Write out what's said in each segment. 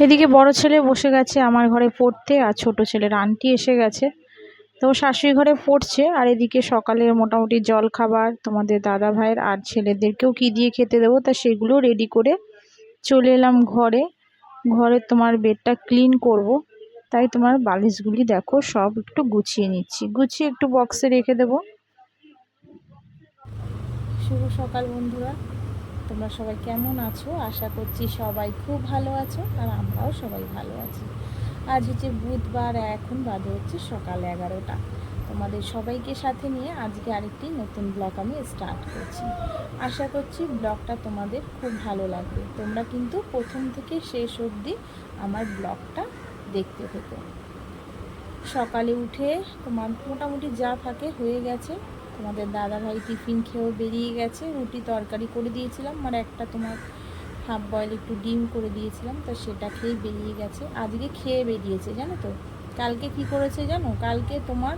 এদিকে বড় ছেলে বসে গেছে আমার ঘরে পড়তে আর ছোট ছেলের আন্টি এসে গেছে। তো শাশুড়ি ঘরে পড়ছে আর এদিকে সকালে মোটামুটি জল খাবার, তোমাদের দাদা ভাইয়ের আর ছেলেদেরকেও কি দিয়ে খেতে দেবো তা সেগুলো রেডি করে চলে এলাম ঘরে। ঘরে তোমার বেডটা ক্লিন করব। তাই তোমার বালিশগুলি দেখো, সব একটু গুছিয়ে নিচ্ছি। গুছিয়ে একটু বক্সে রেখে দেবো। শুভ সকাল বন্ধুরা। তোমরা সবাই কেমন আছো? আশা করছি সবাই খুব ভালো আছো আর আমরাও সবাই ভালো আছি। আজ হচ্ছে বুধবার, এখন বাজে হচ্ছে সকাল এগারোটা। তোমাদের সবাইকে সাথে নিয়ে আজকে আরেকটি নতুন ব্লগ আমি স্টার্ট করছি। আশা করছি ব্লগটা তোমাদের খুব ভালো লাগবে। তোমরা কিন্তু প্রথম থেকে শেষ অবধি আমার ব্লগটা দেখতে থেকো। সকালে উঠে তোমার মোটামুটি যা থাকে হয়ে গেছে। তোমাদের দাদাভাই টিফিন খেয়েও বেরিয়ে গেছে, রুটি তরকারি করে দিয়েছিলাম আর একটা তোমার হাফ বয়েল একটু ডিম করে দিয়েছিলাম, তা সেটা খেয়ে বেরিয়ে গেছে। আজকে খেয়ে বেরিয়েছে, জানো তো? কালকে কি করেছে জানো? কালকে তোমার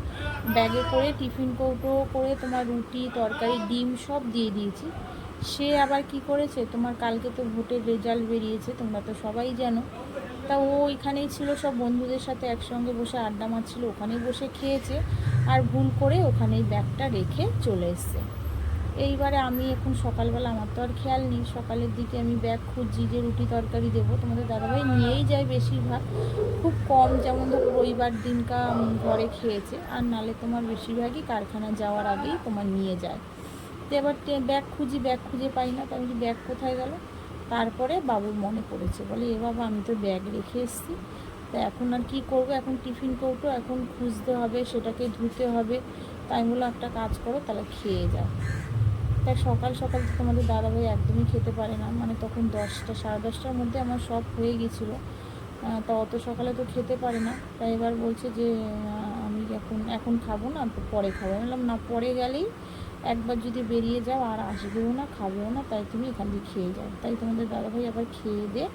ব্যাগে করে, টিফিন কৌটো করে তোমার রুটি, তরকারি, ডিম সব দিয়ে দিয়েছি। সে আবার কি করেছে? তোমার কালকে তো ভোটের রেজাল্ট বেরিয়েছে, তোমরা তো সবাই জানো। তা ও ওইখানেই ছিল, সব বন্ধুদের সাথে একসঙ্গে বসে আড্ডা মারছিল, ওখানেই বসে খেয়েছে। আর ভুল করে ওখানেই ব্যাগটা রেখে চলে এসছে। এইবারে আমি এখন সকালবেলা, আমার তো আর খেয়াল নেই, সকালের দিকে আমি ব্যাগ খুঁজছি যে রুটি তরকারি দেবো। তোমাদের দাদাভাই নিয়েই যায় বেশিরভাগ। খুব কম, যেমন ধরো রবিবার দিনকা ঘরে খেয়েছে, আর নালে তোমার বেশিরভাগই কারখানা যাওয়ার আগেই তোমার নিয়ে যায়। তো এবার ব্যাগ খুঁজি, ব্যাগ খুঁজে পাই না তো আমি ব্যাগ কোথায় গেল? তারপরে বাবুর মনে পড়েছে, বলে, এ বাবা, আমি তো ব্যাগ রেখে এসেছি। তো এখন আর কি করব? এখন টিফিন কৌটো এখন খুঁজতে হবে, সেটাকে ধুতে হবে। তাই বলে একটা কাজ করো, তাহলে খেয়ে যাও। তাই সকাল সকাল তোমাদের দাদাভাই একদমই খেতে পারে না। মানে তখন দশটা, সাড়ে দশটার মধ্যে আমার সব হয়ে গেছিল। তা অত সকালে তো খেতে পারে না। তাই এবার বলছে যে আমি এখন এখন খাব না, তো পরে খাব। বললাম, না, পরে গেলেই একবার যদি বেরিয়ে যাও আর আসবেও না, খাবেও না, তাই তুমি এখান দিয়ে খেয়ে যাও। তাই তোমাদের দাদাভাই আবার খেয়ে দিয়ে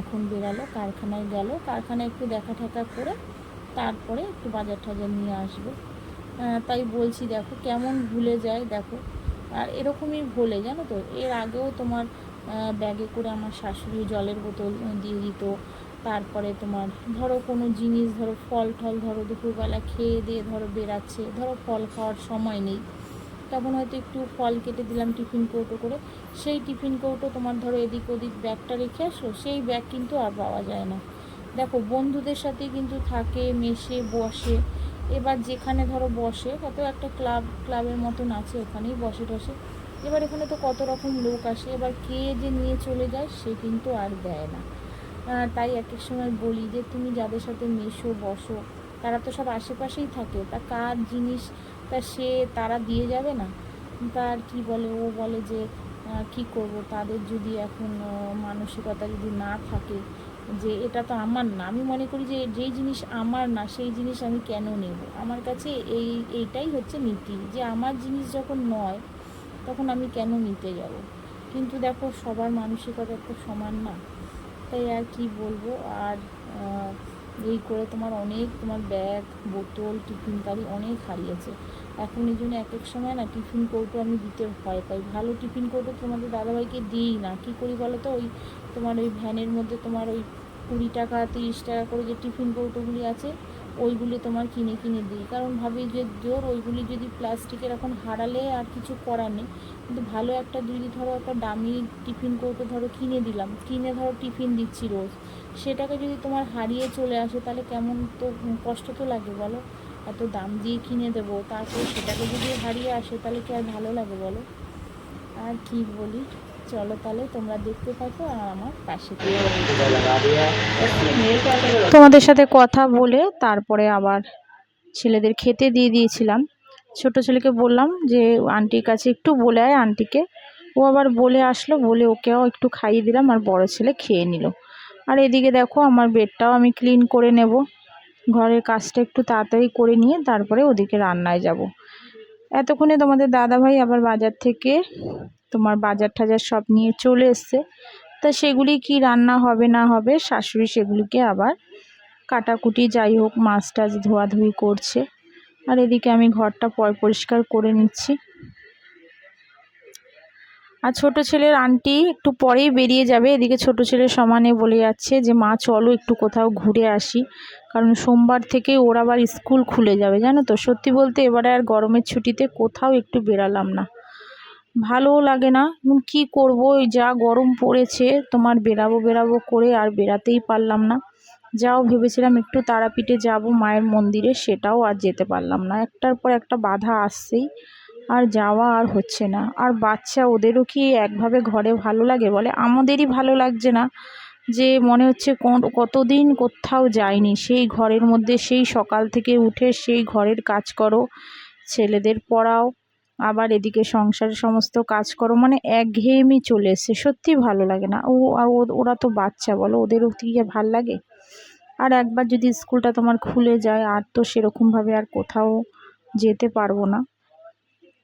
এখন বেরালো, কারখানায় গেল। কারখানায় একটু দেখা ঠেকা করে তারপরে একটু বাজার টাজার নিয়ে আসবে। তাই বলছি, দেখো কেমন ভুলে যায়, দেখো। আর এরকমই ভোলে, জানো তো? এর আগেও তোমার ব্যাগে করে আমার শাশুড়ি জলের বোতল দিয়ে দিত। তারপরে তোমার, ধরো কোনো জিনিস, ধরো ফল টল ধরো দুপুরবেলা খেয়ে দিয়ে ধরো বেরাচ্ছে ধরো ফল খাওয়ার সময় নেই। তখন হয়তো একটু ফল কেটে দিলাম টিফিন কৌটো করে। সেই টিফিন কৌটো তোমার ধরো এদিক ওদিক ব্যাগটা রেখে আসো, সেই ব্যাগ কিন্তু আর পাওয়া যায় না। দেখো, বন্ধুদের সাথে কিন্তু থাকে, মেশে, বসে। এবার যেখানে ধরো বসে কত একটা ক্লাব, ক্লাবের মতন আছে ওখানেই বসে টসে। এবার এখানে তো কত রকম লোক আসে, এবার কে যে নিয়ে চলে যায় সে কিন্তু আর দেয় না। তাই এক এক সময় বলি যে, তুমি যাদের সাথে মেশো, বসো, তারা তো সব আশেপাশেই থাকে। তা কার জিনিস তা সে তারা দিয়ে যাবে না। তার কি বলে? ও বলে যে কি করব? তাদের যদি এখন মানসিকতা যদি না থাকে, যে এটা তো আমার না। আমি মনে করি যে যেই জিনিস আমার না, সেই জিনিস আমি কেন নেব? আমার কাছে এই, এইটাই হচ্ছে নীতি, যে আমার জিনিস যখন নয়, তখন আমি কেন নিতে যাব? কিন্তু দেখো, সবার মানসিকতা তো সমান না। তাই আর কি বলব? আর এই করে তোমার অনেক তোমার ব্যাগ, বোতল টিফিন কারি অনেক হারিয়েছে। এখন এই জন্য এক এক সময় না টিফিন কৌটো আমি দিতে ভয় পাই। ভালো টিফিন কৌটো তোমাদের দাদাভাইকে দিই না। কি করি বলো তো ওই তোমার ওই ভ্যানের মধ্যে তোমার ওই কুড়ি টাকা, তিরিশ টাকা করে যে টিফিন কৌটোগুলি আছে, ওইগুলি তোমার কিনে কিনে দিই। কারণ ভাবি যে জোর, ওইগুলি যদি প্লাস্টিকের এখন হারালে আর কিছু করার নেই। কিন্তু ভালো একটা যদি ধরো একটা দামি টিফিন কৌটো ধরো কিনে দিলাম। কিনে ধরো টিফিন দিচ্ছি রোজ। সেটাকে যদি তোমার হারিয়ে চলে আসে, তাহলে কেমন তো কষ্ট তো লাগে বলো? এত দাম দিয়ে কিনে দেবো, তারপর সেটাকে যদি হারিয়ে আসে তাহলে কি আর ভালো লাগে বলো? আর কি বলি? চলো তাহলে তোমরা দেখতে থাকো আর আমার পাশে। তোমাদের সাথে কথা বলে তারপরে আবার ছেলেদের খেতে দিয়ে দিয়েছিলাম। ছোট ছেলেকে বললাম যে, আন্টির কাছে একটু বলে আয় আন্টিকে। ও আবার বলে আসলো, বলে ওকেও একটু খাইয়ে দিলাম আর বড় ছেলে খেয়ে নিল। আর এদিকে দেখো আমার বেডটাও আমি ক্লিন করে নেব। ঘরের কাজটা একটু তাড়াতাড়ি করে নিয়ে তারপরে ওদিকে রান্নায় যাব। এতক্ষণে তোমাদের দাদাভাই আবার বাজার থেকে তোমার বাজার টাজার সব নিয়ে চলে এসছে। তা সেগুলি কি রান্না হবে না হবে শাশুড়ি সেগুলিকে আবার কাটাকুটি যাই হোক মাছ টাছ ধোয়াধুয়ি করছে। আর এদিকে আমি ঘরটা পরিষ্কার করে নিচ্ছি। আর ছোট ছেলের আন্টি একটু পরেই বেরিয়ে যাবে, এদিকে ছোট ছেলের সমানে বলে যাচ্ছে যে, মা, চলো একটু কোথাও ঘুরে আসি। কারণ সোমবার থেকে ওর আবার স্কুল খুলে যাবে, জানো তো? সত্যি বলতে এবারে আর গরমের ছুটিতে কোথাও একটু বেরালাম না। ভালোও লাগে না। এখন কী করব? ওই যা গরম পড়েছে, তোমার বেরাবো বেরাবো করে আর বেরাতেই পারলাম না। যাও, ভেবেছিলাম একটু তারাপীঠে যাব, মায়ের মন্দিরে, সেটাও আর যেতে পারলাম না। একটার পর একটা বাধা আসছেই। আর যাওয়া আর হচ্ছে না। আর বাচ্চা ওদেরও কি একভাবে ঘরে ভালো লাগে বলে? আমাদেরই ভালো লাগছে না যে মনে হচ্ছে কোন, কতদিন কোথাও যায়নি সেই ঘরের মধ্যে সেই সকাল থেকে উঠে সেই ঘরের কাজ করো, ছেলেদের পড়াও, আবার এদিকে সংসারের সমস্ত কাজ করো মানে একঘেয়েমি চলে এসছে। সত্যি ভালো লাগে না। ও, আর ওরা তো বাচ্চা বলো, ওদেরও কি ভালো লাগে? আর একবার যদি স্কুলটা তোমার খুলে যায়, আর তো সেরকমভাবে আর কোথাও যেতে পারব না।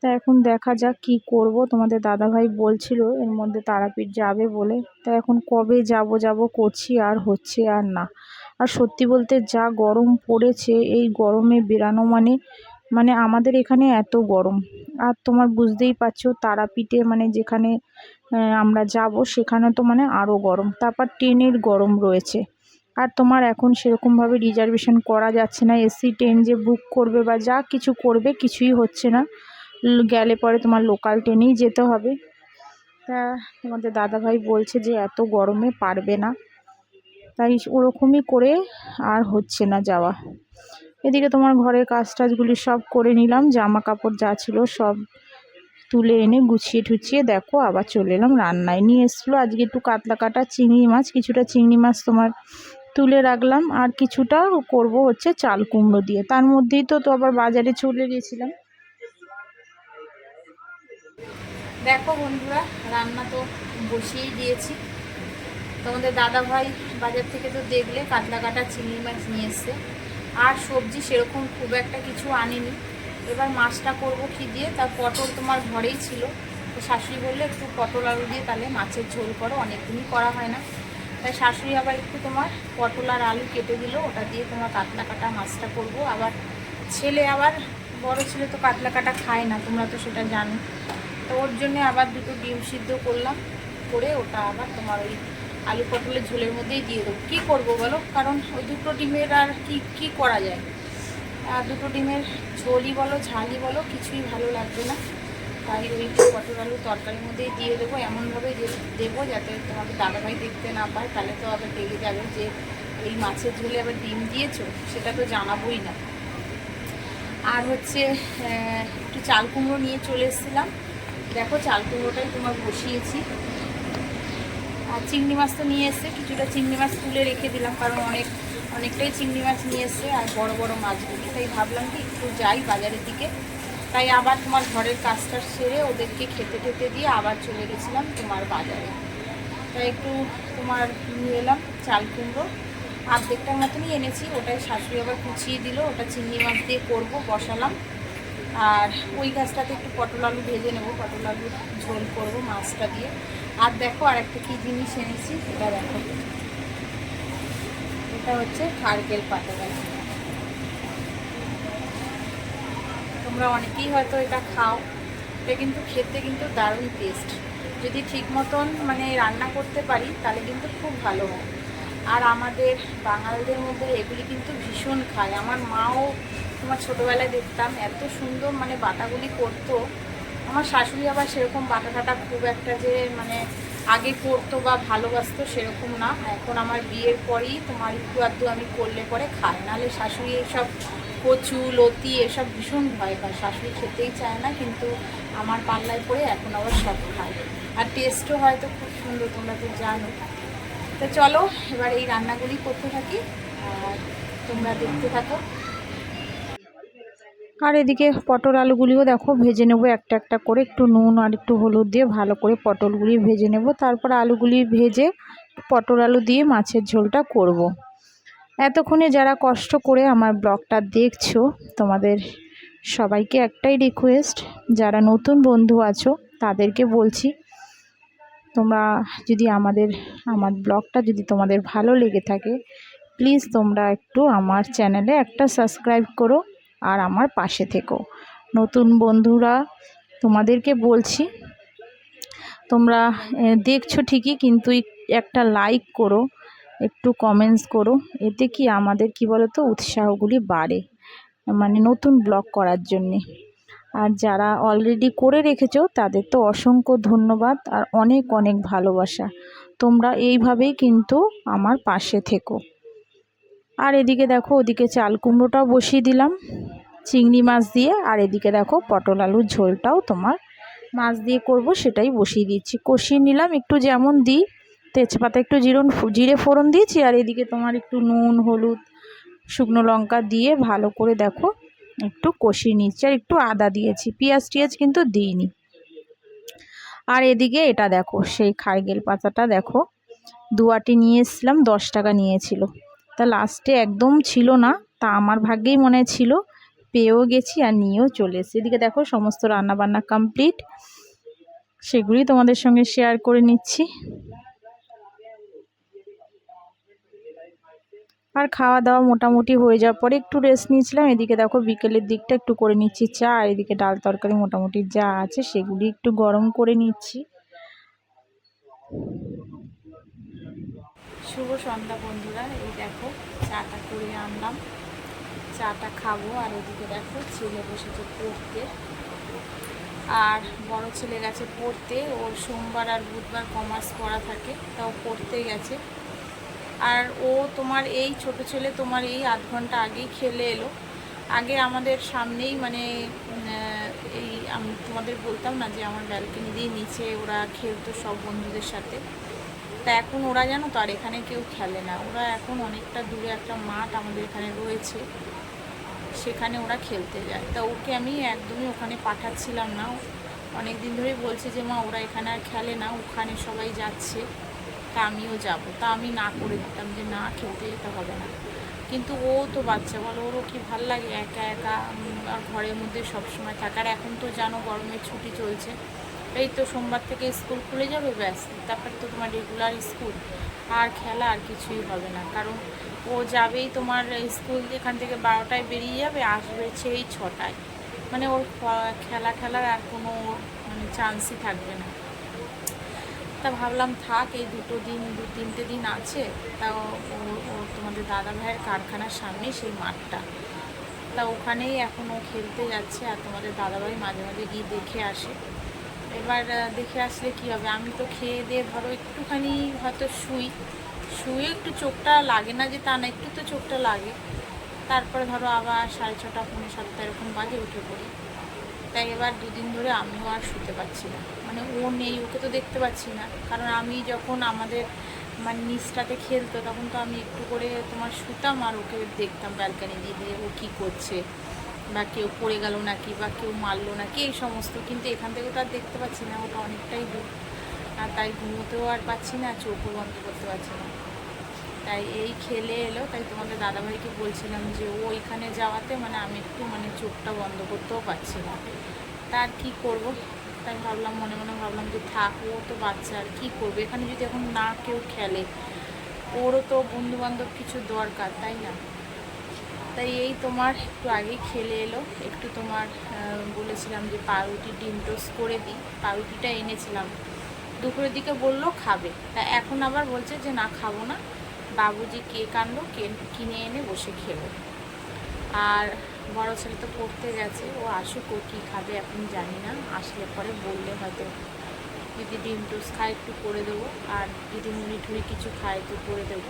তা এখন দেখা যাক কি করব। তোমাদের দাদাভাই বলছিল, এর মধ্যে তারাপীঠ যাবে বলে। তা এখন কবে যাব যাব করছি, আর হচ্ছে আর না। আর সত্যি বলতে যা গরম পড়েছে, এই গরমে বেরানো মানে মানে আমাদের এখানে এত গরম। আর তোমার বুঝতেই পারছ, তারাপীঠে মানে যেখানে আমরা যাব সেখানে তো মানে আরও গরম। তারপর ট্রেনের গরম রয়েছে। আর তোমার এখন সেরকমভাবে রিজার্ভেশন করা যাচ্ছে না। এসি ট্রেন যে বুক করবে বা যা কিছু করবে, কিছুই হচ্ছে না। গেলে পরে তোমার লোকাল ট্রেনেই যেতে হবে। তা তোমাদের দাদাভাই বলছে যে এত গরমে পারবে না। তাই ওরকমই করে আর হচ্ছে না যাওয়া। এদিকে তোমার ঘরের কাজ টাজগুলি সব করে নিলাম জামা কাপড় যা ছিল সব তুলে এনে গুছিয়ে টুছিয়ে দেখো, আবার চলে এলাম রান্নায়। নিয়ে এসছিলো আজকে একটু কাতলা কাটা চিংড়ি মাছ, কিছুটা চিংড়ি মাছ তোমার তুলে রাখলাম। আর কিছুটা করব হচ্ছে চাল কুমড়ো দিয়ে। তার মধ্যেই তো তো আবার বাজারে চলে গিয়েছিলাম দেখো বন্ধুরা, রান্না তো বসিয়েই দিয়েছি। তোমাদের দাদা ভাই বাজার থেকে তো দেখলে কাতলা কাটা চিংড়ি মাছ নিয়ে এসছে। আর সবজি সেরকম খুব একটা কিছু আনিনি। এবার মাছটা করব কি দিয়ে? তার পটল তোমার ঘরেই ছিল। তো শাশুড়ি বললে, একটু পটল আলু দিয়ে তাহলে মাছের ঝোল করো, অনেকদিনই করা হয় না। তাই শাশুড়ি আবার একটু তোমার পটল আর আলু কেটে দিল, ওটা দিয়ে তোমার কাতলা কাটা মাছটা করব। আবার ছেলে আবার বড় ছেলে তো কাতলা কাটা খায় না, তোমরা তো সেটা জানো। তো ওর জন্য আবার দুটো ডিম সিদ্ধ করলাম, করে ওটা আবার তোমার ওই আলু পটলের ঝোলের মধ্যেই দিয়ে দেবো। কী করব বলো? কারণ ওই দুটো ডিমের আর কি কি করা যায়? আর দুটো ডিমের ঝোলই বলো, ঝালই বলো, কিছুই ভালো লাগবে না। তাই ওই পটল আলু তরকারির মধ্যেই দিয়ে দেবো, এমনভাবে যে দেবো যাতে তোমাকে দাদাভাই দেখতে না পায়, তাহলে তো আবার লেগে যাবে যে এই মাছের ঝোলে আবার ডিম দিয়েছ, সেটা তো জানাবোই না। আর হচ্ছে একটু চাল কুমড়ো নিয়ে চলে এসেছিলাম। দেখো, চাল কুমড়োটাই তোমার বসিয়েছি। আর চিংড়ি মাছ তো নিয়ে এসছে, কিছুটা চিংড়ি মাছ তুলে রেখে দিলাম, কারণ অনেক, অনেকটাই চিংড়ি মাছ নিয়ে এসছে আর বড় বড় মাছগুলি। তাই ভাবলাম কি, একটু যাই বাজারের দিকে। তাই আবার তোমার ঘরের কাজটা সেরে ওদেরকে খেতে টেতে দিয়ে আবার চলে গেছিলাম তোমার বাজারে। তাই একটু তোমার নিয়ে এলাম চাল কুমড়ো। আর্ধেকটার মতনই এনেছি, ওটাই শাশুড়ি আবার কুচিয়ে দিল, ওটা চিংড়ি মাছ দিয়ে করব, বসালাম। আর ওই গাছটাতে একটু পটল আলু ভেজে নেব, পটল আলু ঝোল করব মাছটা দিয়ে। আর দেখো আর একটা কী জিনিস এনেছি, সেটা দেখো। এটা হচ্ছে খারকেল পাতা গাছ। তোমরা অনেকেই হয়তো এটা খাও, এটা কিন্তু খেতে কিন্তু দারুণ টেস্ট যদি ঠিক মতন মানে রান্না করতে পারি, তাহলে কিন্তু খুব ভালো হয়। আর আমাদের বাঙালদের মধ্যে এগুলি কিন্তু ভীষণ খায়। আমার মাও তোমার ছোটোবেলায় দেখতাম এত সুন্দর মানে বাটাগুলি করতো। আমার শাশুড়ি আবার সেরকম বাটা টাটা খুব একটা যে মানে আগে করতো বা ভালোবাসতো সেরকম না। এখন আমার বিয়ের পরেই তোমার একটু আধটু আমি করলে পরে খায়। নাহলে শাশুড়ি এইসব কচু, লতি এসব ভীষণ ভয় পায়। শাশুড়ি খেতেই চায় না কিন্তু আমার পাল্লায় পরে এখন আবার সব খায়। আর টেস্টও হয়তো খুব সুন্দর তোমরা তো জানো। তো চলো, এবার এই রান্নাগুলি করতে থাকি তোমরা দেখতে থাকো আর এদিকে পটল আলুগুলিও দেখো, ভেজে নেব একটা একটা করে, একটু নুন আর একটু হলুদ দিয়ে ভালো করে পটলগুলি ভেজে নেব তারপর আলুগুলি ভেজে পটল আলু দিয়ে মাছের ঝোলটা করব। এতক্ষণে যারা কষ্ট করে আমার ব্লগটা দেখছ, তোমাদের সবাইকে একটাই রিকোয়েস্ট যারা নতুন বন্ধু আছো, তাদেরকে বলছি তোমরা যদি আমাদের, আমার ব্লগটা যদি তোমাদের ভালো লেগে থাকে প্লিজ তোমরা একটু আমার চ্যানেলে একটা সাবস্ক্রাইব করো আর আমার পাশে থেকো। নতুন বন্ধুরা তোমাদেরকে বলছি, তোমরা দেখছ ঠিকই কিন্তু একটা লাইক করো, একটু কমেন্টস করো, এতে কি আমাদের কি বলো তো উৎসাহগুলি বাড়ে মানে নতুন ব্লগ করার জন্যে। আর যারা অলরেডি করে রেখেছো, তাদের তো অসংখ্য ধন্যবাদ আর অনেক অনেক ভালোবাসা। তোমরা এইভাবেই কিন্তু আমার পাশে থেকো। আর এদিকে দেখো, ওদিকে চাল কুমড়োটাও বসিয়ে দিলাম চিংড়ি মাছ দিয়ে। আর এদিকে দেখো, পটল আলুর ঝোলটাও তোমার মাছ দিয়ে করব, সেটাই বসিয়ে দিচ্ছি। কষিয়ে নিলাম, একটু যেমন দিই। তেজপাতা একটু জিরন, জিরে ফোড়ন দিয়েছি। আর এদিকে তোমার একটু নুন, হলুদ, শুকনো লঙ্কা দিয়ে ভালো করে দেখো একটু কষিয়ে নিচ্ছি আর একটু আদা দিয়েছি। পেঁয়াজ টিয়াজ কিন্তু দিইনি। আর এদিকে এটা দেখো, সেই খারগেল পাতাটা দেখো দুয়াটি নিয়ে এসেছিলাম, দশ টাকা নিয়েছিল। তা লাস্টে একদম ছিল না, তা আমার ভাগ্যেই মনে ছিল, পেয়েও গেছি আর নিয়েও চলে এসেছি। এদিকে দেখো, সমস্ত রান্নাবান্না কমপ্লিট সেগুলি তোমাদের সঙ্গে শেয়ার করে নিচ্ছি। আর খাওয়া দাওয়া মোটামুটি হয়ে যাওয়ার পরে একটু রেস্ট নিয়েছিলাম। এদিকে দেখো বিকেলের দিকটা একটু করে নিচ্ছি চা আর এদিকে ডাল তরকারি মোটামুটি যা আছে সেগুলি একটু গরম করে নিচ্ছি। শুভ সন্ধ্যা বন্ধুরা, এই দেখো চাটা করে আনলাম। চাটা খাব আর ওদিকে দেখো ছেলে বসেছে পড়তে। আর বড় ছেলে গেছে পড়তে, ওর সোমবার আর বুধবার কমার্স পড়া থাকে, তাও পড়তে গেছে। আর ও তোমার এই ছোট ছেলে তোমার এই আধ ঘণ্টা আগেই খেলে এলো। আগে আমাদের সামনেই মানে এই আমি তোমাদের বলতাম না যে আমার ব্যালকনি দিয়ে নিচে ওরা খেলতো সব বন্ধুদের সাথে। তা এখন ওরা জানো তো, আর এখানে কেউ খেলে না। ওরা এখন অনেকটা দূরে একটা মাঠ আমাদের এখানে রয়েছে। সেখানে ওরা খেলতে যায়। তা ওকে আমি একদমই ওখানে পাঠাচ্ছিলাম না। অনেক দিন ধরেই বলছে যে, মা, ওরা এখানে আর খেলে না। ওখানে সবাই যাচ্ছে। তা আমিও যাব। তা আমি না করে দিতাম যে না খেলতে যেতে হবে না। কিন্তু ও তো বাচ্চা, বলো ওরও কি ভালো লাগে? একা একা আর ঘরের মধ্যে সবসময় থাকার এখন তো জানো গরমের ছুটি চলছে। এই তো সোমবার থেকে স্কুল খুলে যাবে, ব্যাস। তারপর তো তোমার রেগুলার স্কুল। আর খেলা আর কিছুই হবে না। কারণ ও যাবেই তোমার স্কুল এখান থেকে বারোটায় বেরিয়ে যাবে, আসবে সেই ছটায়। মানে ওর খেলা খেলার আর কোনো মানে চান্সই থাকবে না। তা ভাবলাম থাক, এই দুটো দিন, দু তিনটে দিন আছে। তা ও তোমাদের দাদা ভাইয়ের কারখানার সামনে সেই মাঠটা। তা ওখানেই এখন ও খেলতে যাচ্ছে আর তোমাদের দাদাভাই মাঝে মাঝে গিয়ে দেখে আসে। এবার দেখে আসলে কি হবে? আমি তো খেয়ে দিয়ে ধরো একটুখানি হয়তো শুই। শুয়ে একটু চোখটা লাগে না যে তা না, একটু তো চোখটা লাগে। তারপরে ধরো আবার সাড়ে ছটা পনেরো সাতটা এরকম বাজে উঠে পড়ি। তাই এবার দুদিন ধরে আমিও আর শুতে পারছি না। মানে ও নেই, ওকে তো দেখতে পাচ্ছি না। কারণ আমি যখন আমাদের মানে নিচটাতে খেলতো, তখন তো আমি একটু করে তোমার শুতাম আর ওকে দেখতাম ব্যালকানি দিয়ে দিয়ে ও কী করছে, বা কেউ পড়ে গেল নাকি, বা কেউ মারলো নাকি, এই সমস্ত। কিন্তু এখান থেকে তো আর দেখতে পাচ্ছি না, ওটা অনেকটাই দূর। আর তাই ঘুমোতেও আর পাচ্ছি না, চোখও বন্ধ করতে পারছি না। তাই এই খেলে এলো, তাই তোমাদের দাদাভাইকে বলছিলাম যে ও ওইখানে যাওয়াতে মানে আমি একটু মানে চোখটা বন্ধ করতেও পারছি না। তার কি করব? তাই ভাবলাম, মনে মনে ভাবলাম যে থাক, ও তো বাচ্চা, আর কী করবে? এখানে যদি এখন না কেউ খেলে, ওরও তো বন্ধুবান্ধব কিছু দরকার, তাই না? তাই এই তোমার একটু আগেই খেলে এলো। একটু তোমার বলেছিলাম যে পাউরুটি ডিম টোস্ট করে দিই। পাউরুটিটা এনেছিলাম। দুপুরের দিকে বলল খাবে। তা এখন আবার বলছে যে না, খাব না। বাবুজি কেক আনলো কিনে এনে বসে খেলো। আর বড় ছেলে তো পড়তে গেছে, ও আসুক, ও কী খাবে এখন জানি না, আসলে পরে বললে হয়তো যদি ডিম টোস্ট খায়, একটু করে দেবো। আর যদি মুড়ি টুড়ি কিছু খায়, একটু করে দেবো।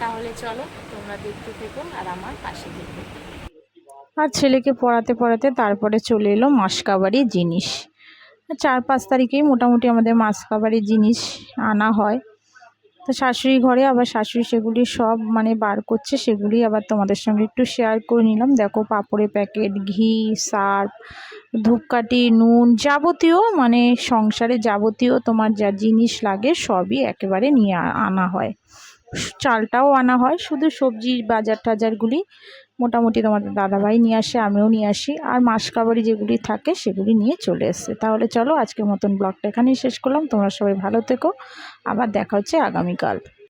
তাহলে চলো, তোমরা দেখতে থেকো আর আমার পাশে দেখো আর ছেলেকে পড়াতে পড়াতে তারপরে চলে এলো মাসকাবারি জিনিস। চার পাঁচ তারিখেই মোটামুটি আমাদের মাসকাবারি জিনিস আনা হয়। তো শাশুড়ি ঘরে আবার শাশুড়ি সেগুলি সব মানে বার করছে, সেগুলি আবার তোমাদের সঙ্গে একটু শেয়ার করে নিলাম। দেখো পাপড়ের প্যাকেট ঘি, সার্ফ, ধূপকাঠি, নুন যাবতীয় মানে সংসারে যাবতীয় তোমার যা জিনিস লাগে সবই একেবারে নিয়ে আনা হয়। চালটাও আনা হয়, শুধু সবজি বাজার টাজারগুলি মোটামুটি তোমাদের দাদাভাই নিয়ে আসে, আমিও নিয়ে আসি। আর মাসকাবারি যেগুলি থাকে সেগুলি নিয়ে চলে এসছে। তাহলে চলো আজকের মতন ব্লগটা এখানেই শেষ করলাম। তোমরা সবাই ভালো থেকো। আবার দেখা হচ্ছে আগামীকাল।